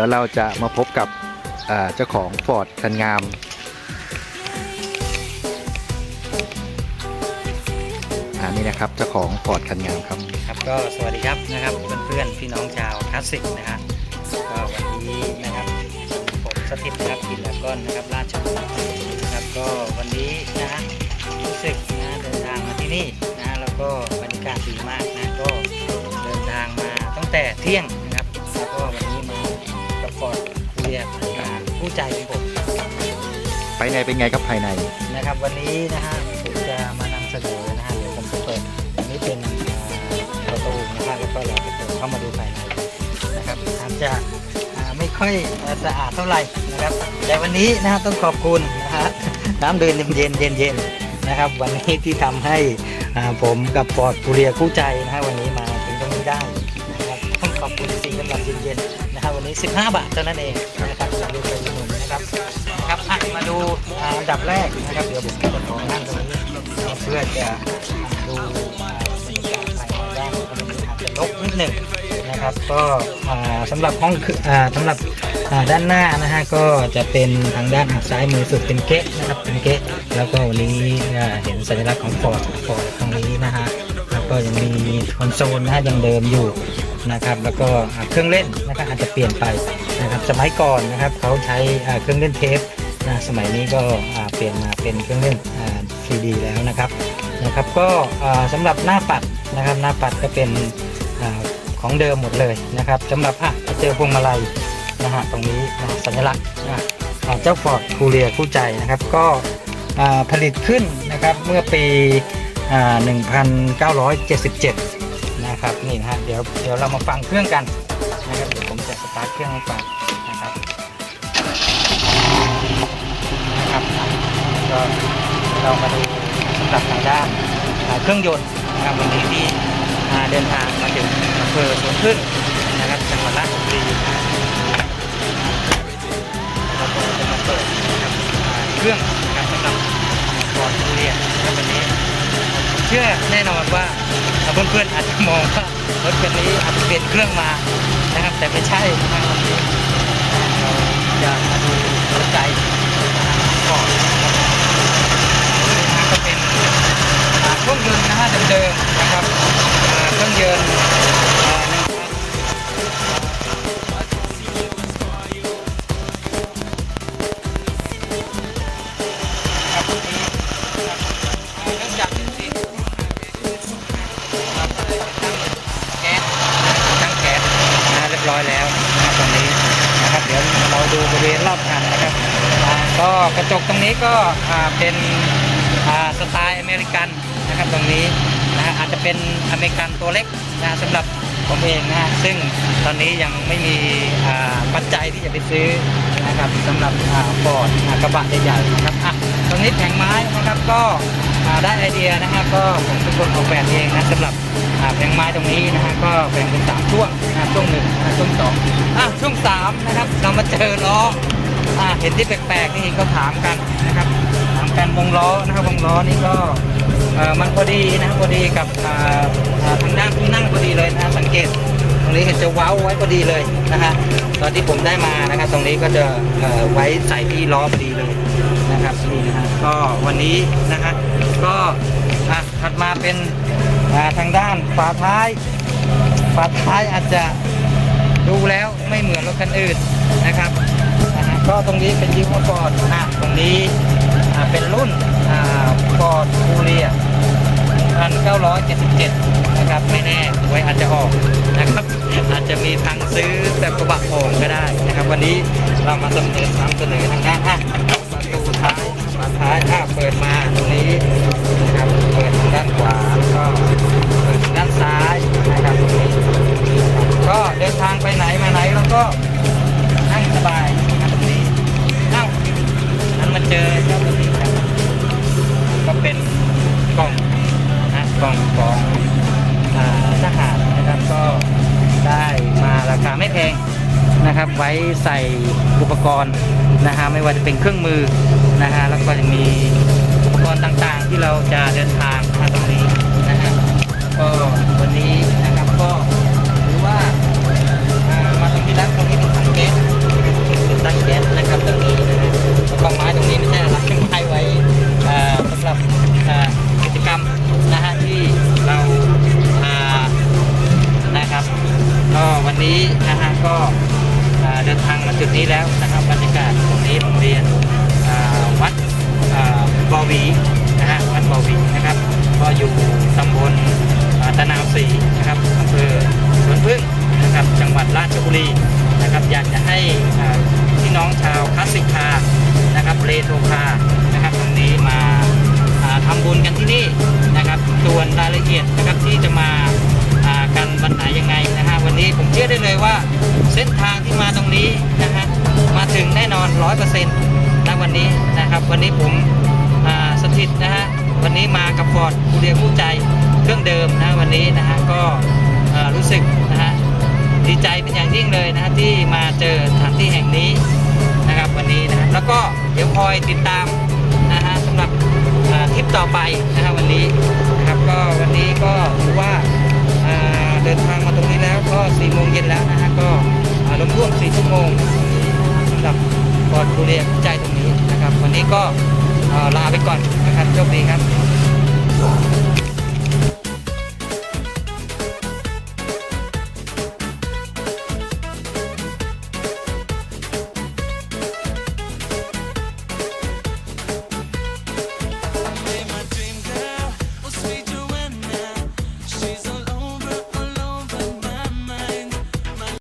ยวเราจะมาพบกับเจ้าของฟอร์ดคันงามอันนี้นะครับเจ้าของฟอร์ดคันงามครับครับ ก็สวัสดีครับนะครับเพื่อนๆพี่น้องชาวคลาสสิกนะฮะก็วันนี้นะครับผมสถิตนะครับกินแล้วก้อนนะครับราชบุรีนะครับก็วันนี้นะฮะรู้สึกนะเดินทางมาที่นี่นะฮะแล้วก็บรรยากาศดีมากนะก็เดินทางมาตั้งแต่เที่ยงนะครับแล้วก็วัน ใจของผมภายในเป็นไงครับภายในนะครับ วันนี้นะฮะผมจะมานำเสนอนะฮะเดี๋ยวผมจะเปิดอันนี้เป็นอ่าประตูนะฮะแล้วก็เราจะเปิดเข้ามาดูภายในนะครับอาจจะอ่าไม่ค่อยสะอาดเท่าไหร่นะครับ แต่วันนี้นะฮะต้องขอบคุณนะฮะน้ำเดินเย็นๆเย็นๆนะครับ วันนี้ที่ทำให้อ่าผมกับปอดปุเรียคู่ใจนะฮะวันนี้มาถึงตรงนี้ได้นะครับต้องขอบคุณสีกำลังเย็นๆนะครับวันนี้ 15 บาทเท่านั้นเองนะครับอย่าลืมไปอุดหนุน นะครับครับอะมาดูอันดับแรกนะครับ เดี๋ยวผมจะขอนั่งตรงนี้เพื่อจะดูอ่ารรยากาศภายในด้านอาจจะลกนิดหนึ่งนะครับ ก็อ่าสำหรับห้องคืออ่าสำหรับด้านหน้านะฮะก็จะเป็นทางด้านซ้ายมือสุดเป็นเก๊ะนะครับเป็นเก๊ะแล้วก็วันนี้เห็นสัญลักษณ์ของฟอร์ดฟอร์ดตรงนี้นะฮะแล้วก็ยังมีคอนโซลนะฮะยังเดิมอยู่นะครับ แล้วก็เครื่องเล่นนะครับอาจจะเปลี่ยนไป นะครับสมัยก่อนนะครับเขาใช้เครื่องเล่นเทปนะสมัยนี้ก็เปลี่ยนมาเป็นเครื่องเล่นซีดีแล้วนะครับนะครับก็อ่าสำหรับหน้าปัดนะครับหน้าปัดก็เป็นอของเดิมหมดเลยนะครับสำหรับอะเจอพวงมาลัยนะฮะตรงนี้นะสัญลักษณ์นะเจ้าฟอร์ดคูเรียคู่ใจนะครับก็ผลิตขึ้นนะครับเมื่อปีอ่า1977 นะครับนี่นะฮะเดี๋ยวเดี๋ยวเรามาฟังเครื่องกัน สตาร์ทเครื่องให้ฟังนะครับนะครับก็เรามาดูสำหรับทางด้านอ่าเครื่องยนต์นะครับวันนี้ที่เดินทางมาถึงอำเภอสวนพึ่งนะครับจังหวัดราชบุรีเราก็จะมาเปิดนะครับเครื่อง ชื่อแน่นอนว่าเพื่อนๆอาจจะมองว่ารถคันนี้อาจจะเปลี่ยนเครื่องมานะครับ แต่ไม่ใช่นะครับวันนี้เราจะมาดูหัวใจก่อนนะครับก็เป็นอ่าเครื่องยนต์นะฮะเดิมๆ บริเวณรอบคันนะครับก็กระจกตรงนี้ก็เป็นสไตล์อเมริกันนะครับตรงนี้นะอาจจะเป็นอเมริกันตัวเล็กนะสำหรับผมเองนะฮะซึ่งตอนนี้ยังไม่มีปัจจัยที่จะไปซื้อนะครับสำหรับฟอร์ดกระบะใหญ่ๆนะครับอะ ตรงนี้แผงไม้นะครับก็ได้ไอเดียนะฮะก็ผมเป็นคนออกแบบเองนะสำหรับอ่าแผงไม้ตรงนี้นะฮะก็แบ่งเป็นสามช่วงนะช่วงหนึ่งนะช่วงสองอะช่วงสามนะครับเรามาเจอล้ออ่าเห็นที่แปลกๆนี่เขาถามกันนะครับถามกันวงล้อนะครับวงล้อนี่ก็เออมันพอดีนะครับพอดีกับทางด้านที่นั่งพอดีเลยนะสังเกตตรงนี้เห็นจะว้าไว้พอดีเลยนะฮะตอนที่ผมได้มานะครับ ตรงนี้ก็จะเอ่อไว้ใส่ที่ล้อพอดีเลย นะครับนี่นะฮะก็วันนี้นะฮะก็อะถัดมาเป็นอ่าทางด้านฝาท้ายฝาท้ายอาจจะดูแล้วไม่เหมือนรถคันอื่นนะครับนะฮะก็ตรงนี้เป็นยี่ห้อฟอร์ดนะตรงนี้อ่าเป็นรุ่นฟอร์ดคูเรีย1977 นะครับไม่แน่ไว้อาจจะออกนะครับ อาจจะมีทางซื้อแบบกระบะโอ่งก็ได้นะครับ วันนี้เรามาเสนอนำเสนอทางด้านาท้ายอะเปิดมาตรงนี้นะครับ เปิดทางด้านขวาแล้วก็เปิดทางด้านซ้ายนะครับตรงนี้ก็เดินทางไปไหนมาไหนเราก็นั่งสบายนะครับตรงนี้เอ้านั้นมาเจอเจ้าตัวนี้ครับก็เป็นกล่องนะกล่องของอ่าทหารนะครับก็ได้มาราคาไม่แพงนะครับ ไว้ใส่อุปกรณ์ นะฮะไม่ว่าจะเป็นเครื่องมือนะฮะแล้วก็จะมีอุปกรณ์ต่างๆ ที่เราจะเดินทางมาตรงนี้นะฮะก็วันนี้นะครับก็ถือว่ามาตรงที่รักตรงนี้เป็นถังแก๊สเป็นถังแก๊สนะครับตรงนี้นะฮะกองไม้ตรงนี้ไม่ใช่อะไรเป็นไม้ไว้สำหรับกิจกรรมนะฮะที่เรานะครับก็วันนี้นะฮะก็เดินทางมาจุดนี้แล้วนะครับบรรยากาศ โรงเรียนวัดบอวีนะฮะวัดบอวีนะครับ ก็อยู่ตำบลตะนาวศรีนะครับอำเภอสวนพึ่งนะครับจังหวัดราชบุรีนะครับอยากจะให้พี่น้องชาวคลาสสิกคานะครับเรโทคานะครับตรงนี้มาอ่าทำบุญกันที่นี่นะครับส่วนรายละเอียดนะครับที่จะมาอ่ากันวันไหนยังไงนะฮะวันนี้ผมเชื่อได้เลยว่าเส้นทางที่มาตรงนี้นะฮะมาถึงแน่นอน 100%นะวันนี้นะครับ วันนี้ผมสถิตนะฮะวันนี้มากับฟอร์ดคูเรียคู่ใจเครื่องเดิมนะวันนี้นะฮะก็รู้สึกนะฮะดีใจเป็นอย่างยิ่งเลยนะฮะที่มาเจอสถานที่แห่งนี้นะครับวันนี้นะฮะแล้วก็เดี๋ยวคอยติดตามนะฮะสำหรับอ่าทริปต่อไปนะฮะวันนี้นะครับก็วันนี้ก็ถือว่าเดินทางมาตรงนี้แล้วก็4โมงเย็นแล้วนะฮะก็รวมร่วม4ชั่วโมงสำหรับ บอร์ดบุเรียใจตรงนี้นะครับ วันนี้ก็ลาไปก่อนนะครับโชคดีครับ